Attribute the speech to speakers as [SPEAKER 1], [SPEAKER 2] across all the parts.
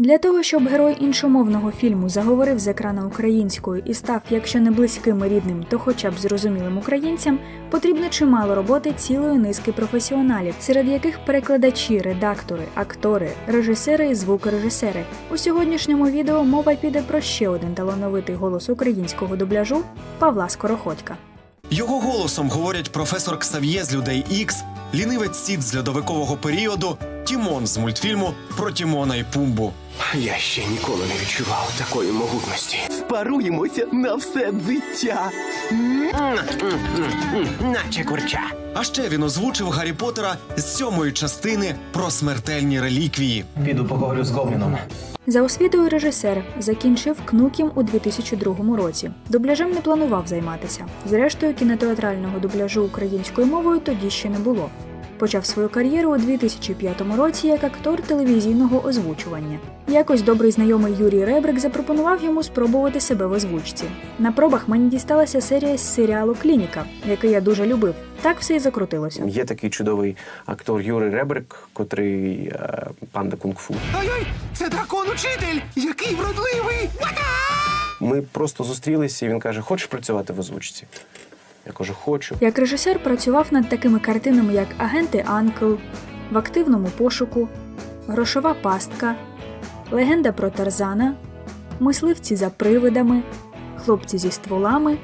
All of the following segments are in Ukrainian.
[SPEAKER 1] Для того, щоб герой іншомовного фільму заговорив з екрана українською і став, якщо не близьким і рідним, то хоча б зрозумілим українцям, потрібно чимало роботи цілої низки професіоналів, серед яких перекладачі, редактори, актори, режисери і звукорежисери. У сьогоднішньому відео мова піде про ще один талановитий голос українського дубляжу Павла Скороходька.
[SPEAKER 2] Його голосом говорять професор Ксав'є з людей Ікс, лінивець Сід з льодовикового періоду, Тімон з мультфільму про Тімона і Пумбу.
[SPEAKER 3] Я ще ніколи не відчував такої могутності. Спаруємося на все життя. Наче курча.
[SPEAKER 2] А ще він озвучив Гаррі Поттера з сьомої частини про смертельні реліквії.
[SPEAKER 4] Піду поговорю з Гобліном.
[SPEAKER 1] За освітою режисер закінчив КНУКІМ у 2002 році. Дубляжем не планував займатися. Зрештою, кінотеатрального дубляжу українською мовою тоді ще не було. Почав свою кар'єру у 2005 році як актор телевізійного озвучування. Якось добрий знайомий Юрій Ребрик запропонував йому спробувати себе в озвучці. На пробах мені дісталася серія з серіалу Клініка, який я дуже любив. Так все і закрутилося.
[SPEAKER 3] Є такий чудовий актор Юрій Ребрик, котрий е, панда кунг-фу.
[SPEAKER 5] Ой-ой, це дракон-учитель! Який вродливий!
[SPEAKER 3] Ми просто зустрілися, і він каже: Хочеш працювати в озвучці? Я кажу, хочу.
[SPEAKER 1] Як режисер працював над такими картинами, як Агенти Анкл, в активному пошуку, Грошова пастка, Легенда про Тарзана, Мисливці за привидами, Хлопці зі стволами,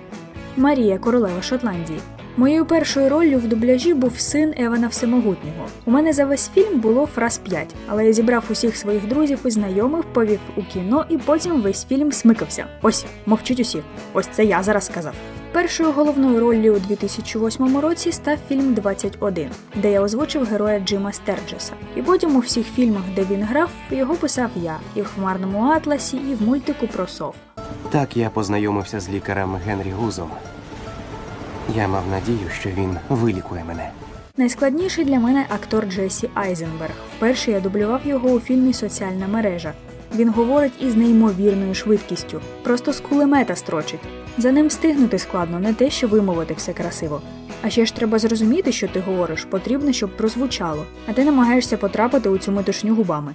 [SPEAKER 1] Марія Королева Шотландії. Моєю першою роллю в дубляжі був син Евана Всемогутнього. У мене за весь фільм було фраз 5, але я зібрав усіх своїх друзів і знайомих, повів у кіно і потім весь фільм смикався. Ось, мовчить усі. Ось це я зараз сказав. Першою головною роллю у 2008 році став фільм «21», де я озвучив героя Джима Стерджеса. І потім у всіх фільмах, де він грав, його писав я, і в хмарному атласі, і в мультику про сов.
[SPEAKER 6] Так я познайомився з лікарем Генрі Гузом. Я мав надію, що він вилікує мене.
[SPEAKER 1] Найскладніший для мене актор Джесі Айзенберг. Вперше я дублював його у фільмі Соціальна мережа. Він говорить із неймовірною швидкістю, просто з кулемета строчить. За ним стигнути складно, не те, що вимовити все красиво. А ще ж треба зрозуміти, що ти говориш, потрібно, щоб прозвучало, а ти намагаєшся потрапити у цю метушню губами.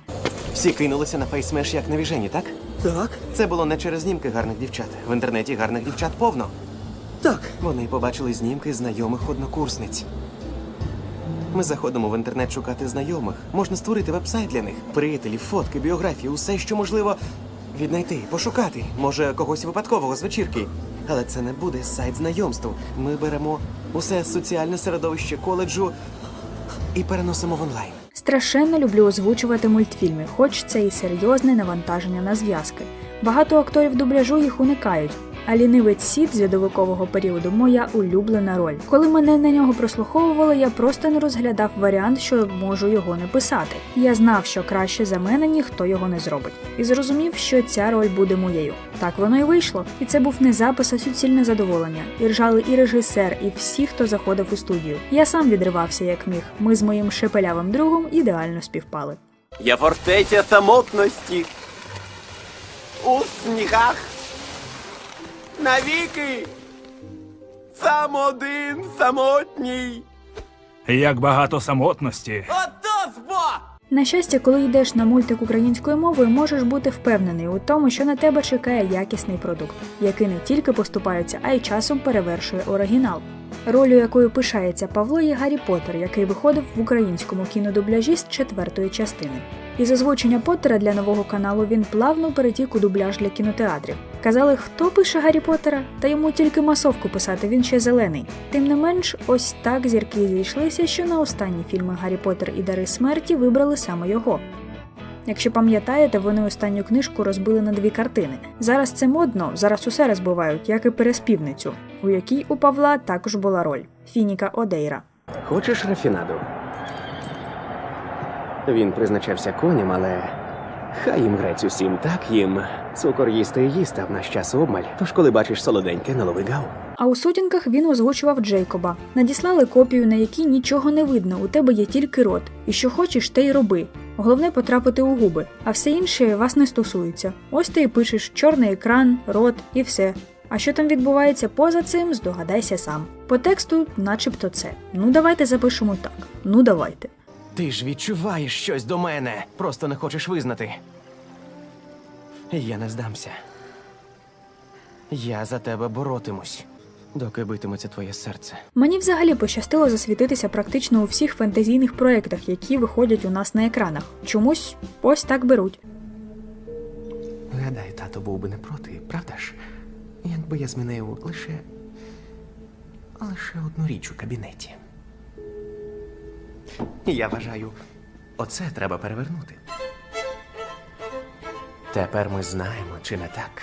[SPEAKER 6] Всі кинулися на фейсмеш як навіжені, так?
[SPEAKER 5] Так,
[SPEAKER 6] Це було не через знімки гарних дівчат. В інтернеті гарних дівчат повно.
[SPEAKER 5] так.
[SPEAKER 6] Вони побачили знімки знайомих однокурсниць. Ми заходимо в інтернет шукати знайомих. Можна створити вебсайт для них. Приятелі, фотки, біографії, усе, що можливо віднайти, пошукати. Може, когось випадкового з вечірки. Але це не буде сайт знайомств. Ми беремо усе соціальне середовище коледжу і переносимо в онлайн.
[SPEAKER 1] Страшенно люблю озвучувати мультфільми, хоч це і серйозне навантаження на зв'язки. Багато акторів дубляжу їх уникають. А лінивець Сід з льодовикового періоду моя улюблена роль. Коли мене на нього прослуховували, я просто не розглядав варіант, що можу його не писати. Я знав, що краще за мене ніхто його не зробить, і зрозумів, що ця роль буде моєю. Так воно і вийшло. І це був не запис, а суцільне задоволення. І ржали і режисер, і всі, хто заходив у студію. Я сам відривався як міг. Ми з моїм шепелявим другом ідеально співпали.
[SPEAKER 7] Я фортеця самотності. У снігах. Навіки. Сам один самотній.
[SPEAKER 8] Як багато самотності.
[SPEAKER 7] Ото збо!
[SPEAKER 1] На щастя, коли йдеш на мультик українською мовою, можеш бути впевнений у тому, що на тебе чекає якісний продукт, який не тільки поступається, а й часом перевершує оригінал. Ролью, якою пишається Павло, є Гаррі Поттер, який виходив в українському кінодубляжі з четвертої частини. Із озвучення Поттера для нового каналу він плавно перетік у дубляж для кінотеатрів. Казали, хто пише Гаррі Поттера, та йому тільки масовку писати, він ще зелений. Тим не менш, ось так зірки зійшлися, що на останні фільми Гаррі Поттер і Дари смерті вибрали саме його. Якщо пам'ятаєте, вони останню книжку розбили на дві картини. Зараз це модно, зараз усе розбивають, як і переспівницю, у якій у Павла також була роль Фініка Одейра.
[SPEAKER 6] Хочеш рафінаду? Він призначався коням, але хай їм грець усім, так їм. Цукор їсти і їсти, а в наш час обмаль. Тож, коли бачиш солоденьке, не лови гав.
[SPEAKER 1] А у сутінках він озвучував Джейкоба. Надіслали копію, на якій нічого не видно, у тебе є тільки рот. І що хочеш, те й роби. Головне потрапити у губи, а все інше вас не стосується. Ось ти і пишеш чорний екран, рот і все. А що там відбувається поза цим, здогадайся сам. По тексту, начебто це. Ну давайте запишемо так. Ну давайте.
[SPEAKER 6] Ти ж відчуваєш щось до мене, просто не хочеш визнати. Я не здамся. Я за тебе боротимусь, доки битиметься твоє серце.
[SPEAKER 1] Мені взагалі пощастило засвітитися практично у всіх фентезійних проєктах, які виходять у нас на екранах. Чомусь ось так беруть.
[SPEAKER 6] Гадаю, тато був би не проти, правда ж? Якби я змінив лише. лише одну річ у кабінеті. Я вважаю, оце треба перевернути. Тепер ми знаємо, чи не так.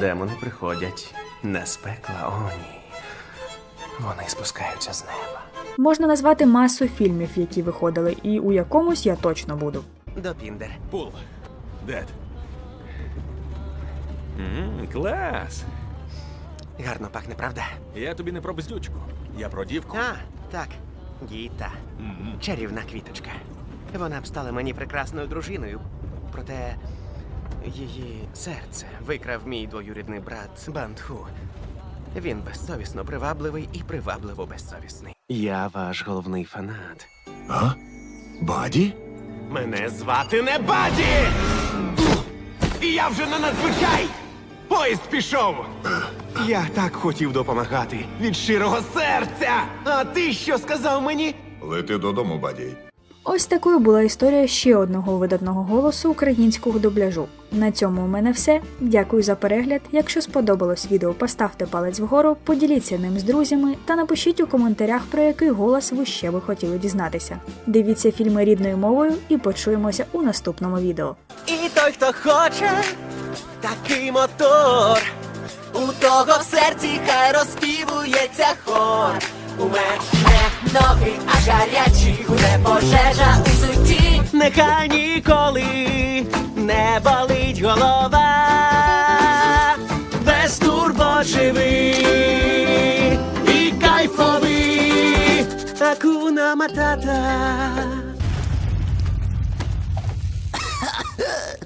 [SPEAKER 6] Демони приходять не з пекла, о ні. Вони спускаються з неба.
[SPEAKER 1] Можна назвати масу фільмів, які виходили, і у якомусь я точно буду.
[SPEAKER 6] До Піндер.
[SPEAKER 8] Пул. Дед. Ммм, клас.
[SPEAKER 6] Гарно пахне, правда?
[SPEAKER 8] Я тобі не про бездючку. Я про дівку.
[SPEAKER 6] А, так. Гіта. Чарівна квіточка. Вона б стала мені прекрасною дружиною. Проте її серце викрав мій двоюрідний брат Бандху. Він безсовісно привабливий і привабливо безсовісний. Я ваш головний фанат.
[SPEAKER 5] А? Баді?
[SPEAKER 3] Мене звати не Баді! І я вже не надзвичай! Поїзд пішов! Я так хотів допомагати від щирого серця! А ти що сказав мені?
[SPEAKER 5] Лети додому, Баді.
[SPEAKER 1] Ось такою була історія ще одного видатного голосу українського дубляжу. На цьому у мене все. Дякую за перегляд. Якщо сподобалось відео, поставте палець вгору, поділіться ним з друзями та напишіть у коментарях, про який голос ви ще би хотіли дізнатися. Дивіться фільми рідною мовою і почуємося у наступному відео.
[SPEAKER 7] І той, хто хоче, такий мотор. У того в серці хай розпівується хор. У мене ноги аж гарячі, гуде пожежа у суті. Нехай ніколи не болить голова. Без турбо живий і кайфовий. Акуна матата.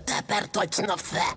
[SPEAKER 7] Тепер точно все.